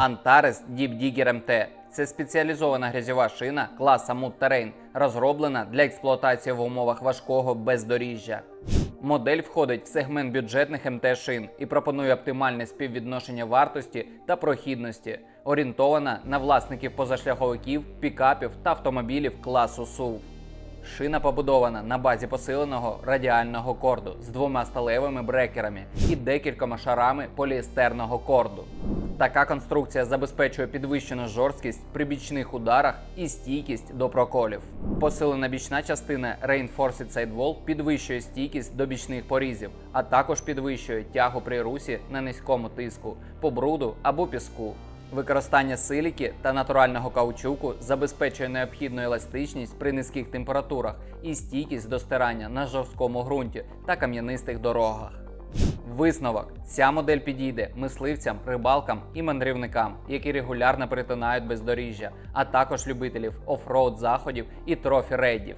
Antares Deep Digger MT це спеціалізована грязьова шина класа Mud Terrain, розроблена для експлуатації в умовах важкого бездоріжжя. Модель входить в сегмент бюджетних МТ шин і пропонує оптимальне співвідношення вартості та прохідності, орієнтована на власників позашляховиків, пікапів та автомобілів класу SUV. Шина побудована на базі посиленого радіального корду з двома сталевими брекерами і декількома шарами поліестерного корду. Така конструкція забезпечує підвищену жорсткість при бічних ударах і стійкість до проколів. Посилена бічна частина Reinforced Sidewall підвищує стійкість до бічних порізів, а також підвищує тягу при русі на низькому тиску, по бруду або піску. Використання силіки та натурального каучуку забезпечує необхідну еластичність при низьких температурах і стійкість до стирання на жорсткому ґрунті та кам'янистих дорогах. Висновок: ця модель підійде мисливцям, рибалкам і мандрівникам, які регулярно перетинають бездоріжжя, а також любителів офроуд заходів і трофі рейдів.